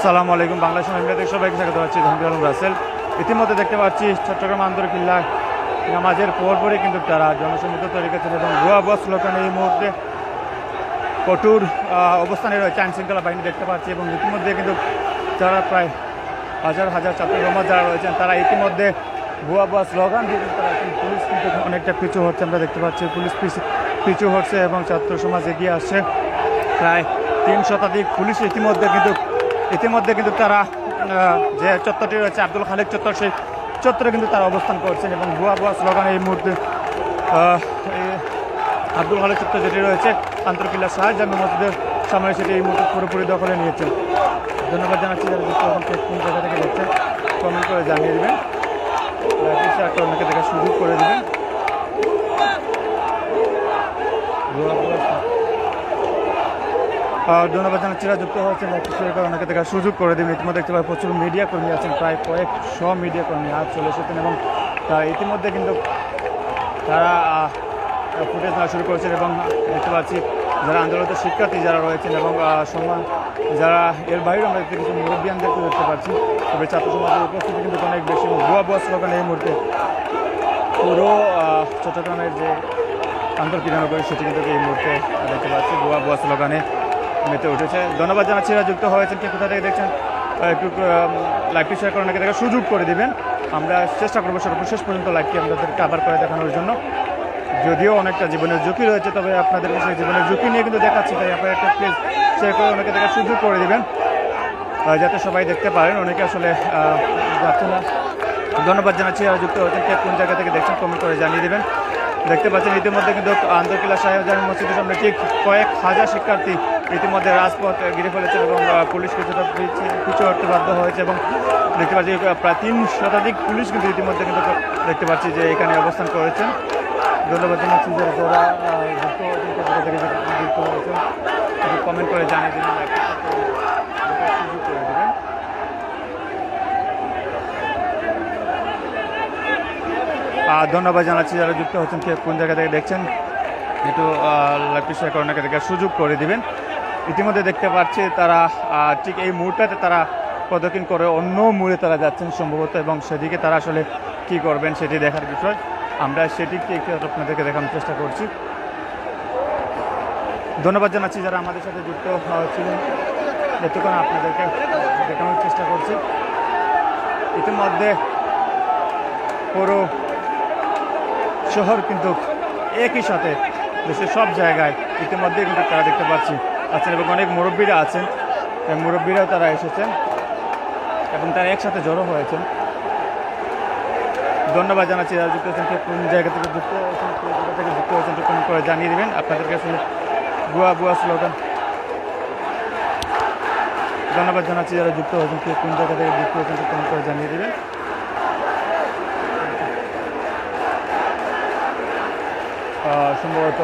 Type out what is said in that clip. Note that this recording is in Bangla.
আসসালামু আলাইকুম। বাংলা মিডিয়াতে সবাইকে স্বাগত পাচ্ছি ধনবীর আলম রাসেল। ইতিমধ্যে দেখতে পাচ্ছি চট্টগ্রাম আন্দরকিল্লা নামাজের পরপরই কিন্তু তারা জনসম্মুখ তৈরি করেছেন এবং ভুয়া ভুয়া স্লোগানে এই মুহূর্তে কঠোর অবস্থানে রয়েছে। আইন শৃঙ্খলা বাহিনী দেখতে পাচ্ছি এবং ইতিমধ্যে কিন্তু যারা প্রায় হাজার হাজার ছাত্র জমা যারা রয়েছেন, তারা ইতিমধ্যে ভুয়া ভুয়া স্লোগান দিয়ে তারা পুলিশ কিন্তু অনেকটা পিছু হচ্ছে। আমরা দেখতে পাচ্ছি পুলিশ পিছু পিছু হচ্ছে এবং ছাত্র সমাজ এগিয়ে আসছে। প্রায় তিন শতাধিক পুলিশ ইতিমধ্যে কিন্তু ইতিমধ্যে কিন্তু তারা যে চত্বরটি রয়েছে, আব্দুল খালেক চত্বর, সেই চত্বরে কিন্তু তারা অবস্থান করছেন এবং ভুয়া ভুয়া স্লোগান এই মুহূর্তে আব্দুল খালেক চত্বর যেটি রয়েছে, আন্তর্কিল্লা শাহজামি মসজিদের সামনে সেটি এই মুহূর্তে পুরোপুরি দখলে নিয়েছেন। ধন্যবাদ জানাচ্ছি যারা যুক্ত এখন কোন জায়গা থেকে দেখছেন। কমেন্ট করে জানিয়ে দেবেন। করে অনেকে দেখার সুযোগ করে দেবেন। ভুয়া ধন্যবাদ জানাচ্ছি যুক্ত হয়েছেন করে অনেকে দেখার সুযোগ করে দেবেন। ইতিমধ্যে দেখতে পাই প্রচুর মিডিয়া কর্মী আছেন, প্রায় কয়েকশো মিডিয়া কর্মী আজ চলে এসেছেন এবং ইতিমধ্যে কিন্তু তারা ফুটেজ নেওয়া শুরু করেছেন এবং দেখতে পাচ্ছি যারা আন্দোলনের শিক্ষার্থী যারা রয়েছেন এবং সমাজ যারা এর বাইরেও আমরা দেখতে কিছু মুরব্বিয়ানদেরকে দেখতে পাচ্ছি। তবে ছাত্র সমাজের উপস্থিতি কিন্তু অনেক বেশি ভুয়া ভুয়া স্লোগান এই মুহূর্তে পুরো চট্টগ্রামের যে আন্তর্ক্রীড়া সেটি কিন্তু এই মুহূর্তে দেখতে পাচ্ছি। ভুয়া ভুয়া স্লোগানে মেতে উঠেছে। ধন্যবাদ জানাচ্ছি যারা যুক্ত হয়েছেন, কে কোথা থেকে দেখছেন একটু লাইভটি শেয়ার করে অনেকে দেখার সুযোগ করে দিবেন। আমরা চেষ্টা করব সর্বশেষ পর্যন্ত লাইভটি আপনাদেরকে কাভার করে দেখানোর জন্য। যদিও অনেকটা জীবনের ঝুঁকি রয়েছে, তবে আপনাদের সেই জীবনের ঝুঁকি নিয়ে কিন্তু দেখাচ্ছি, তাই আপনারা একটা প্লিজ শেয়ার করে অনেকে দেখার সুযোগ করে দিবেন। যাতে সবাই দেখতে পারেন, অনেকে আসলে যাচ্ছে না। ধন্যবাদ জানাচ্ছি যারা যুক্ত হয়েছেন, কে কোন জায়গা থেকে দেখছেন কমেন্ট করে জানিয়ে দেবেন। দেখতে পাচ্ছেন, ইতিমধ্যে কিন্তু আন্দরকিল্লা শাহজাহান মসজিদের সামনে ঠিক কয়েক হাজার শিক্ষার্থী ইতিমধ্যে রাজপথ ঘিরে ফেলেছেন এবং পুলিশ কিছুটা পিছু হটতে বাধ্য হয়েছে এবং দেখতে পাচ্ছি প্রায় তিন শতাধিক পুলিশ কিন্তু ইতিমধ্যে কিন্তু দেখতে পাচ্ছি যে এখানে অবস্থান করেছেন। ধন্যবাদ জানাচ্ছি যে কমেন্ট করে জানিয়ে দিন ধন্যবাদ জানাচ্ছি যারা যুক্ত হচ্ছেন কোন জায়গা থেকে দেখছেন, একটু লাইভটি শেয়ার করে ওনাকে দেখার সুযোগ করে দিবেন। ইতিমধ্যে দেখতে পাচ্ছি তারা ঠিক এই মুহূর্তে তারা প্রদক্ষিণ করে অন্য মুড়ে তারা যাচ্ছেন সম্ভবত এবং সেদিকে তারা আসলে কি করবেন সেটি দেখার বিষয়। আমরা সেটিকে একটু আপনাদেরকে দেখানোর চেষ্টা করছি। ধন্যবাদ জানাচ্ছি যারা আমাদের সাথে যুক্ত ছিলেন। এতক্ষণ আপনাদেরকে দেখানোর চেষ্টা করছি। ইতিমধ্যে পুরো শহর কিন্তু একই সাথে, দেশের সব জায়গায় ইতিমধ্যে কিন্তু তারা দেখতে পাচ্ছি। আছেন এবং অনেক মুরব্বীরা আছেন। মুরব্বীরাও তারা এসেছেন এবং তারা একসাথে জড়ো হয়েছেন। ধন্যবাদ জানাচ্ছি যারা যুক্ত হয়েছেন কোন জায়গা থেকে যুক্ত জায়গা থেকে যুক্ত হয়েছেন একটু কমেন্ট করে জানিয়ে দেবেন। আপনাদেরকে আসলে বুয়া বুয়া স্লোগান। ধন্যবাদ জানাচ্ছি যারা যুক্ত হয়েছেন, কে কোন জায়গা থেকে যুক্ত হয়েছেন একটু কমেন্ট করে জানিয়ে দেবেন। সম্ভবত